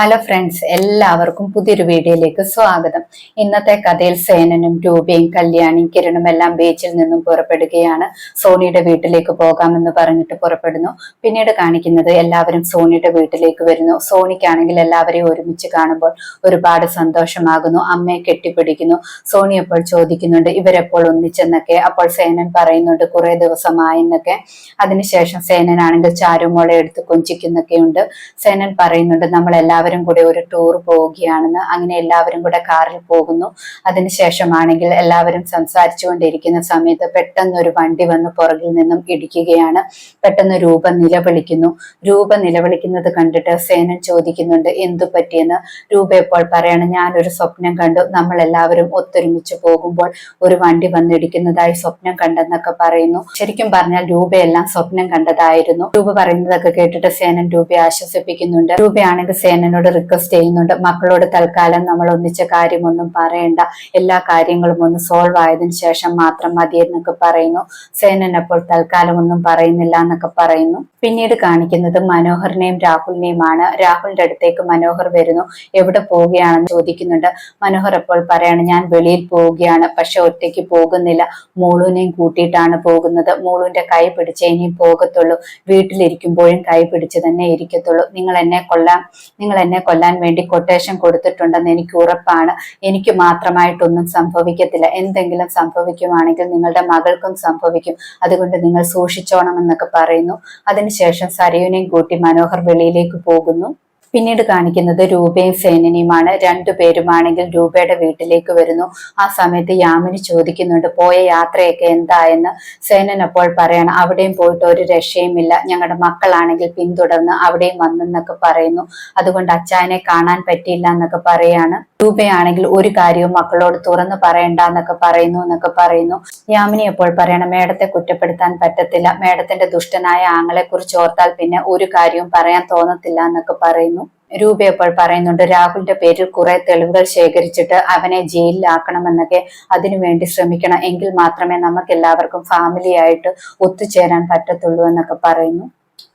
Hello friends എല്ലാവർക്കും പുതിയൊരു വീഡിയോയിലേക്ക് സ്വാഗതം. ഇന്നത്തെ കഥയിൽ സേനനും രൂപയും കല്യാണിയും കിരണും എല്ലാം ബീച്ചിൽ നിന്നും പുറപ്പെടുകയാണ്. സോണിയുടെ വീട്ടിലേക്ക് പോകാമെന്ന് പറഞ്ഞിട്ട് പുറപ്പെടുന്നു. പിന്നീട് കാണിക്കുന്നത് എല്ലാവരും സോണിയുടെ വീട്ടിലേക്ക് വരുന്നു. സോണിക്കാണെങ്കിൽ എല്ലാവരെയും ഒരുമിച്ച് കാണുമ്പോൾ ഒരുപാട് സന്തോഷമാകുന്നു. അമ്മയെ കെട്ടിപ്പിടിക്കുന്നു. സോണി അപ്പോൾ ചോദിക്കുന്നുണ്ട് ഇവരെപ്പോൾ ഒന്നിച്ചെന്നൊക്കെ? അപ്പോൾ സേനൻ പറയുന്നുണ്ട് കുറെ ദിവസമായെന്നൊക്കെ. അതിനുശേഷം സേനനാണെങ്കിൽ ചാരുമോളെ എടുത്ത് കൊഞ്ചിക്കുന്നൊക്കെയുണ്ട്. സേനൻ പറയുന്നുണ്ട് നമ്മൾ എല്ലാവരും കൂടെ ഒരു ടൂർ പോവുകയാണെന്ന് അങ്ങനെ എല്ലാവരും കൂടെ കാറിൽ പോകുന്നു. അതിനുശേഷമാണെങ്കിൽ എല്ലാവരും സംസാരിച്ചുകൊണ്ടിരിക്കുന്ന സമയത്ത് പെട്ടെന്ന് ഒരു വണ്ടി വന്ന് പുറകിൽ നിന്നും ഇടിക്കുകയാണ്. പെട്ടെന്ന് രൂപ നിലവിളിക്കുന്നു. രൂപ നിലവിളിക്കുന്നത് കണ്ടിട്ട് സേനൻ ചോദിക്കുന്നുണ്ട് എന്തു പറ്റിയെന്ന്? രൂപ ഇപ്പോൾ പറയണം ഞാനൊരു സ്വപ്നം കണ്ടു. നമ്മൾ എല്ലാവരും ഒത്തൊരുമിച്ച് പോകുമ്പോൾ ഒരു വണ്ടി വന്നിടിക്കുന്നതായി സ്വപ്നം കണ്ടെന്നൊക്കെ പറയുന്നു. ശരിക്കും പറഞ്ഞാൽ രൂപയെല്ലാം സ്വപ്നം കണ്ടതായിരുന്നു. രൂപ പറയുന്നതൊക്കെ കേട്ടിട്ട് സേനൻ രൂപയെ ആശ്വസിപ്പിക്കുന്നുണ്ട്. രൂപയാണെങ്കിൽ സേനനോട് റിക്വസ്റ്റ് ചെയ്യുന്നുണ്ട്. മക്കളോട് തൽക്കാലം നമ്മൾ ഒന്നിച്ച കാര്യമൊന്നും പറയണ്ട. എല്ലാ കാര്യങ്ങളും ഒന്ന് സോൾവ് ആയതിനു ശേഷം മാത്രം മതി എന്നൊക്കെ പറയുന്നു. സേനൻ അപ്പോൾ തൽക്കാലം ഒന്നും പറയുന്നില്ല എന്നൊക്കെ പറയുന്നു. പിന്നീട് കാണിക്കുന്നത് മനോഹറിനെയും രാഹുലിനെയുമാണ്. രാഹുലിന്റെ അടുത്തേക്ക് മനോഹർ വരുന്നു. എവിടെ പോവുകയാണെന്ന് ചോദിക്കുന്നുണ്ട്. മനോഹർ അപ്പോൾ പറയാണ് ഞാൻ വെളിയിൽ പോവുകയാണ്. പക്ഷെ ഒറ്റയ്ക്ക് പോകുന്നില്ല. മോളുവിനെയും കൂട്ടിയിട്ടാണ് പോകുന്നത്. മോളുവിന്റെ കൈ പിടിച്ചേ ഇനിയും പോകത്തുള്ളൂ. വീട്ടിലിരിക്കുമ്പോഴും കൈ പിടിച്ച് തന്നെ ഇരിക്കത്തുള്ളൂ. നിങ്ങൾ എന്നെ കൊല്ലാം. നിങ്ങൾ എന്നെ കൊല്ലാൻ വേണ്ടി കൊട്ടേഷൻ കൊടുത്തിട്ടുണ്ടെന്ന് എനിക്ക് ഉറപ്പാണ്. എനിക്ക് മാത്രമായിട്ടൊന്നും സംഭവിക്കത്തില്ല. എന്തെങ്കിലും സംഭവിക്കുവാണെങ്കിൽ നിങ്ങളുടെ മകൾക്കും സംഭവിക്കും. അതുകൊണ്ട് നിങ്ങൾ സൂക്ഷിച്ചോണം എന്നൊക്കെ പറയുന്നു. അതിനുശേഷം സരയുനെയും കൂട്ടി മനോഹർ വെളിയിലേക്ക് പോകുന്നു. പിന്നീട് കാണിക്കുന്നത് രൂപയും സേനനിയുമാണ്. രണ്ടുപേരുമാണെങ്കിൽ രൂപയുടെ വീട്ടിലേക്ക് വരുന്നു. ആ സമയത്ത് യാമിനി ചോദിക്കുന്നുണ്ട് പോയ യാത്രയൊക്കെ എന്തായെന്ന് സേനൻ അപ്പോൾ പറയണം അവിടെയും പോയിട്ട് ഒരു രക്ഷയുമില്ല. ഞങ്ങളുടെ മക്കളാണെങ്കിൽ പിന്തുടർന്ന് അവിടെയും വന്നെന്നൊക്കെ പറയുന്നു. അതുകൊണ്ട് അച്ചായനെ കാണാൻ പറ്റിയില്ല എന്നൊക്കെ പറയാണ്. രൂപയാണെങ്കിൽ ഒരു കാര്യവും മക്കളോട് തുറന്നു പറയണ്ട എന്നൊക്കെ പറയുന്നു എന്നൊക്കെ പറയുന്നു. യാമിനി എപ്പോൾ പറയണം? മേഡത്തെ കുറ്റപ്പെടുത്താൻ പറ്റത്തില്ല. മേഡത്തിന്റെ ദുഷ്ടനായ ആങ്ങളെ കുറിച്ച് ഓർത്താൽ പിന്നെ ഒരു കാര്യവും പറയാൻ തോന്നത്തില്ല എന്നൊക്കെ പറയുന്നു. രൂപ എപ്പോൾ പറയുന്നുണ്ട്? രാഹുലിന്റെ പേരിൽ കുറെ തെളിവുകൾ ശേഖരിച്ചിട്ട് അവനെ ജയിലിലാക്കണമെന്നൊക്കെ അതിനുവേണ്ടി ശ്രമിക്കണം. എങ്കിൽ മാത്രമേ നമുക്ക് എല്ലാവർക്കും ഫാമിലി ആയിട്ട് ഒത്തുചേരാൻ പറ്റത്തുള്ളൂ എന്നൊക്കെ പറയുന്നു.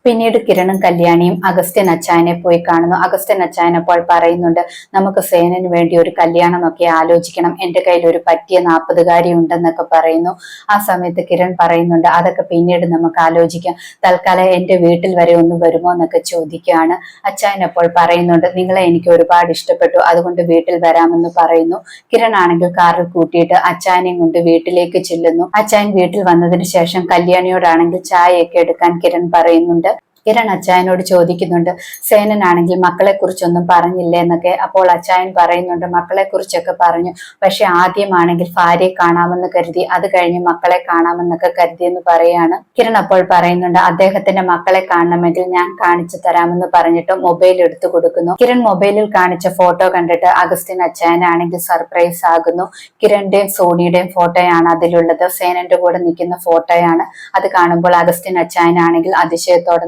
പിന്നീട് കിരണും കല്യാണിയും അഗസ്ത്യൻ അച്ചായനെ പോയി കാണുന്നു. അഗസ്ത്യൻ അച്ചായൻ അപ്പോൾ പറയുന്നുണ്ട് നമുക്ക് സേനന് വേണ്ടി ഒരു കല്യാണം ഒക്കെ ആലോചിക്കണം. എന്റെ കയ്യിൽ ഒരു പറ്റിയ നാൽപ്പതുകാരി ഉണ്ടെന്നൊക്കെ പറയുന്നു. ആ സമയത്ത് കിരൺ പറയുന്നുണ്ട് അതൊക്കെ പിന്നീട് നമുക്ക് ആലോചിക്കാം. തൽക്കാലം എന്റെ വീട്ടിൽ വരെ ഒന്ന് വരുമോ എന്നൊക്കെ ചോദിക്കുകയാണ്. അച്ചായൻ അപ്പോൾ പറയുന്നുണ്ട് നിങ്ങളെ എനിക്ക് ഒരുപാട് ഇഷ്ടപ്പെട്ടു. അതുകൊണ്ട് വീട്ടിൽ വരാമെന്ന് പറയുന്നു. കിരൺ ആണെങ്കിൽ കാറിൽ കൂട്ടിയിട്ട് അച്ചായനെയും കൊണ്ട് വീട്ടിലേക്ക് ചെല്ലുന്നു. അച്ചായൻ വീട്ടിൽ വന്നതിന് ശേഷം കല്യാണിയോടാണെങ്കിൽ ചായയൊക്കെ എടുക്കാൻ കിരൺ പറയുന്നുണ്ട്. കിരൺ അച്ചായനോട് ചോദിക്കുന്നുണ്ട് സേനനാണെങ്കിൽ മക്കളെ കുറിച്ചൊന്നും പറഞ്ഞില്ല? എന്നൊക്കെ. അപ്പോൾ അച്ചായൻ പറയുന്നുണ്ട് മക്കളെ കുറിച്ചൊക്കെ പറഞ്ഞു. പക്ഷെ ആദ്യമാണെങ്കിൽ ഭാര്യയെ കാണാമെന്ന് കരുതി അത് കഴിഞ്ഞ് മക്കളെ കാണാമെന്നൊക്കെ കരുതി എന്ന് പറയാണ്. കിരൺ അപ്പോൾ പറയുന്നുണ്ട് അദ്ദേഹത്തിന്റെ മക്കളെ കാണണമെങ്കിൽ ഞാൻ കാണിച്ചു തരാമെന്ന് പറഞ്ഞിട്ട് മൊബൈൽ എടുത്തു കൊടുക്കുന്നു. കിരൺ മൊബൈലിൽ കാണിച്ച ഫോട്ടോ കണ്ടിട്ട് അഗസ്റ്റിൻ അച്ചായനാണെങ്കിൽ സർപ്രൈസ് ആകുന്നു. കിരണിന്റെയും സോണിയുടെയും ഫോട്ടോയാണ് അതിലുള്ളത്. സേനന്റെ കൂടെ നിൽക്കുന്ന ഫോട്ടോയാണ്. അത് കാണുമ്പോൾ അഗസ്റ്റിൻ അച്ചായനാണെങ്കിൽ അതിശയത്തോടെ